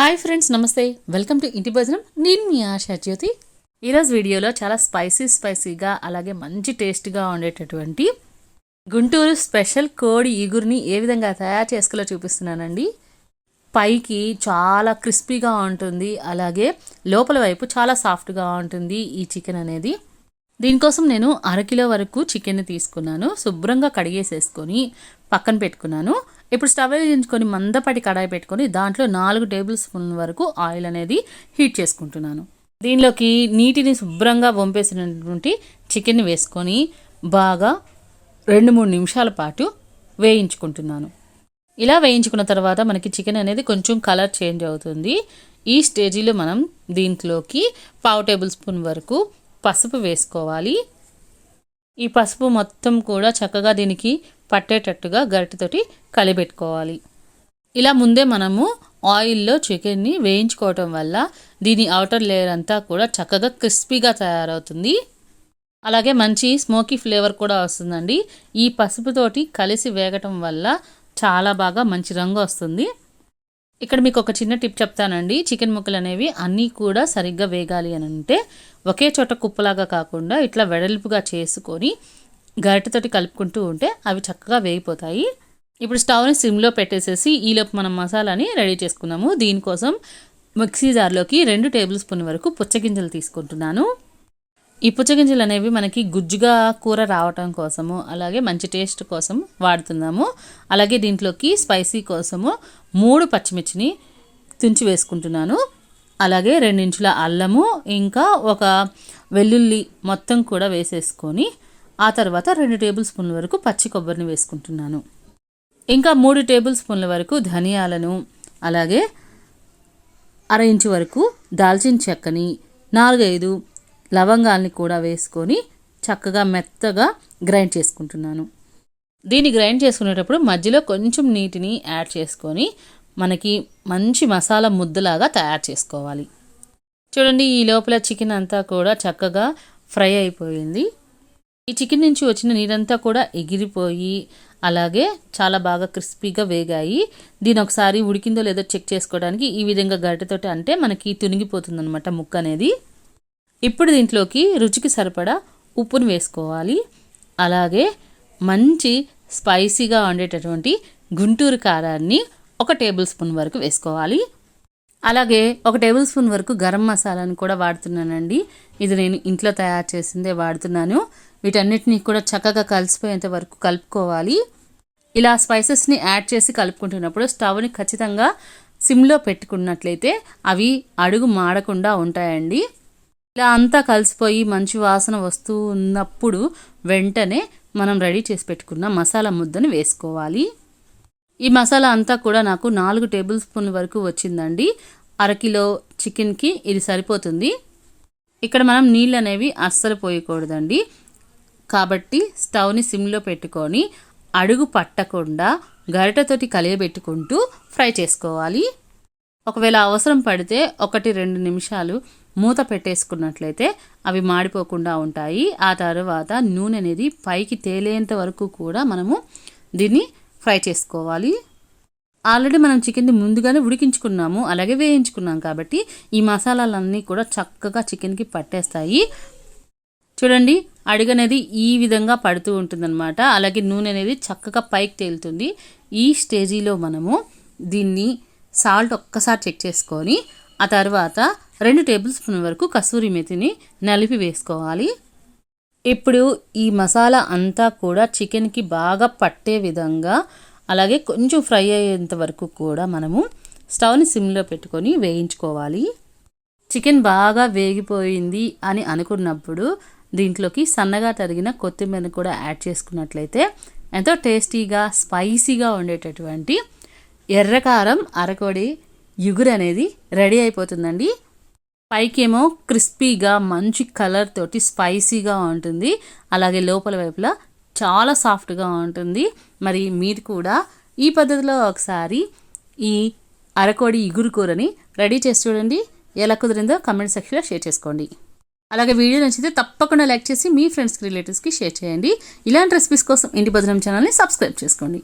Hi friends నమస్తే. Welcome to ఇంటి భోజనం. నేను మీ ఆశా జ్యోతి. ఈరోజు వీడియోలో చాలా స్పైసీ స్పైసీగా అలాగే మంచి టేస్ట్గా ఉండేటటువంటి గుంటూరు స్పెషల్ కోడి ఈగురిని ఏ విధంగా తయారు చేసుకోలో చూపిస్తున్నానండి. పైకి చాలా క్రిస్పీగా ఉంటుంది అలాగే లోపల వైపు చాలా సాఫ్ట్గా ఉంటుంది ఈ చికెన్ అనేది. దీనికోసం నేను అరకిలో వరకు చికెన్ తీసుకున్నాను. శుభ్రంగా కడిగేసేసుకొని పక్కన పెట్టుకున్నాను. ఇప్పుడు స్టవ్ వెలిగించుకొని మందపాటి కడాయి పెట్టుకొని దాంట్లో నాలుగు టేబుల్ స్పూన్ వరకు ఆయిల్ అనేది హీట్ చేసుకుంటున్నాను. దీనిలోకి నీటిని శుభ్రంగా వంపేసినటువంటి చికెన్ వేసుకొని బాగా రెండు మూడు నిమిషాల పాటు వేయించుకుంటున్నాను. ఇలా వేయించుకున్న తర్వాత మనకి చికెన్ అనేది కొంచెం కలర్ చేంజ్ అవుతుంది. ఈ స్టేజీలో మనం దీంట్లోకి పావు టేబుల్ స్పూన్ వరకు పసుపు వేసుకోవాలి. ఈ పసుపు మొత్తం కూడా చక్కగా దీనికి పట్టేటట్టుగా గరిటెతోటి కలిపెట్టుకోవాలి. ఇలా ముందే మనము ఆయిల్లో చికెన్ని వేయించుకోవటం వల్ల దీని అవుటర్ లేయర్ అంతా కూడా చక్కగా క్రిస్పీగా తయారవుతుంది. అలాగే మంచి స్మోకీ ఫ్లేవర్ కూడా వస్తుందండి. ఈ పసుపుతోటి కలిసి వేగటం వల్ల చాలా బాగా మంచి రంగు వస్తుంది. ఇక్కడ మీకు ఒక చిన్న టిప్ చెప్తానండి. చికెన్ ముక్కలు అనేవి అన్నీ కూడా సరిగ్గా వేగాలి అని అంటే ఒకే చోట కుప్పలాగా కాకుండా ఇట్లా వెడల్పుగా చేసుకొని గరిటెతోటి కలుపుకుంటూ ఉంటే అవి చక్కగా వేగిపోతాయి. ఇప్పుడు స్టవ్ని సిమ్లో పెట్టేసేసి ఈలోపు మనం మసాలాని రెడీ చేసుకున్నాము. దీనికోసం మిక్సీ జార్లోకి రెండు టేబుల్ స్పూన్ వరకు పుచ్చగింజలు తీసుకుంటున్నాను. ఈ పుచ్చగింజలు అనేవి మనకి గుజ్జుగా కూర రావటం కోసము అలాగే మంచి టేస్ట్ కోసం వాడుతున్నాము. అలాగే దీంట్లోకి స్పైసీ కోసము మూడు పచ్చిమిర్చిని తుంచి వేసుకుంటున్నాను. అలాగే రెండించుల అల్లము ఇంకా ఒక వెల్లుల్లి మొత్తం కూడా వేసేసుకొని ఆ తర్వాత రెండు టేబుల్ స్పూన్ల వరకు పచ్చి కొబ్బరిని వేసుకుంటున్నాను. ఇంకా మూడు టేబుల్ స్పూన్ల వరకు ధనియాలను అలాగే అర ఇంచు వరకు దాల్చిన చెక్కని నాలుగైదు లవంగాల్ని కూడా వేసుకొని చక్కగా మెత్తగా గ్రైండ్ చేసుకుంటున్నాను. దీన్ని గ్రైండ్ చేసుకునేటప్పుడు మధ్యలో కొంచెం నీటిని యాడ్ చేసుకొని మనకి మంచి మసాలా ముద్దలాగా తయారు చేసుకోవాలి. చూడండి ఈ లోపల చికెన్ అంతా కూడా చక్కగా ఫ్రై అయిపోయింది. ఈ చికెన్ నుంచి వచ్చిన నీరంతా కూడా ఎగిరిపోయి అలాగే చాలా బాగా క్రిస్పీగా వేగాయి. దీని ఒకసారి ఉడికిందో లేదో చెక్ చేసుకోవడానికి ఈ విధంగా గరిటెతోటి అంటే మనకి తునిగిపోతుంది అనమాట ముక్క అనేది. ఇప్పుడు దీంట్లోకి రుచికి సరిపడా ఉప్పును వేసుకోవాలి. అలాగే మంచి స్పైసీగా ఉండేటటువంటి గుంటూరు కారాన్ని ఒక టేబుల్ స్పూన్ వరకు వేసుకోవాలి. అలాగే ఒక టేబుల్ స్పూన్ వరకు గరం మసాలాను కూడా వాడుతున్నానండి. ఇది నేను ఇంట్లో తయారు చేసిందే వాడుతున్నాను. వీటన్నిటిని కూడా చక్కగా కలిసిపోయేంత వరకు కలుపుకోవాలి. ఇలా స్పైసెస్ని యాడ్ చేసి కలుపుకుంటున్నప్పుడు స్టవ్ని ఖచ్చితంగా సిమ్లో పెట్టుకున్నట్లయితే అవి అడుగు మాడకుండా ఉంటాయండి. ఇలా అంతా కలిసిపోయి మంచి వాసన వస్తూ ఉన్నప్పుడు వెంటనే మనం రెడీ చేసి పెట్టుకున్న మసాలా ముద్దని వేసుకోవాలి. ఈ మసాలా అంతా కూడా నాకు నాలుగు టేబుల్ స్పూన్ వరకు వచ్చిందండి. అరకిలో చికెన్కి ఇది సరిపోతుంది. ఇక్కడ మనం నీళ్ళు అనేవి అస్సలు పోయకూడదండి. కాబట్టి స్టవ్ని సిమ్లో పెట్టుకొని అడుగు పట్టకుండా గరిటతోటి కలియబెట్టుకుంటూ ఫ్రై చేసుకోవాలి. ఒకవేళ అవసరం పడితే ఒకటి రెండు నిమిషాలు మూత పెట్టేసుకున్నట్లయితే అవి మాడిపోకుండా ఉంటాయి. ఆ తర్వాత నూనె అనేది పైకి తేలేంత వరకు కూడా మనము దీన్ని ఫ్రై చేసుకోవాలి. ఆల్రెడీ మనం చికెన్ని ముందుగానే ఉడికించుకున్నాము. అలాగే వేయించుకున్నాం కాబట్టి ఈ మసాలాలన్నీ కూడా చక్కగా చికెన్కి పట్టేస్తాయి. చూడండి అడుగనేది ఈ విధంగా పడుతూ ఉంటుందన్నమాట. అలాగే నూనె అనేది చక్కగా పైకి తేలుతుంది. ఈ స్టేజీలో మనము దీన్ని సాల్ట్ ఒక్కసారి చెక్ చేసుకొని ఆ తర్వాత రెండు టేబుల్ స్పూన్ వరకు కస్తూరి మెతిని నలిపి వేసుకోవాలి. ఇప్పుడు ఈ మసాలా అంతా కూడా చికెన్కి బాగా పట్టే విధంగా అలాగే కొంచెం ఫ్రై అయ్యేంత వరకు కూడా మనము స్టవ్ని సిమ్లో పెట్టుకొని వేయించుకోవాలి. చికెన్ బాగా వేగిపోయింది అని అనుకున్నప్పుడు దీంట్లోకి సన్నగా తరిగిన కొత్తిమీరని కూడా యాడ్ చేసుకున్నట్లయితే ఎంతో టేస్టీగా స్పైసీగా ఉండేటటువంటి ఎర్రకారం అరకొడి యుగురు అనేది రెడీ అయిపోతుందండి. పైకేమో క్రిస్పీగా మంచి కలర్ తోటి స్పైసీగా ఉంటుంది. అలాగే లోపల వైపులా చాలా సాఫ్ట్గా ఉంటుంది. మరి మీరు కూడా ఈ పద్ధతిలో ఒకసారి ఈ అరకోడి ఇగురు కూరని రెడీ చేసి చూడండి. ఎలా కుదిరిందో కమెంట్ సెక్షన్లో షేర్ చేసుకోండి. అలాగే వీడియో నచ్చితే తప్పకుండా లైక్ చేసి మీ ఫ్రెండ్స్కి రిలేటివ్స్కి షేర్ చేయండి. ఇలాంటి రెసిపీస్ కోసం ఇంటి భద్రం ఛానల్ని సబ్స్క్రైబ్ చేసుకోండి.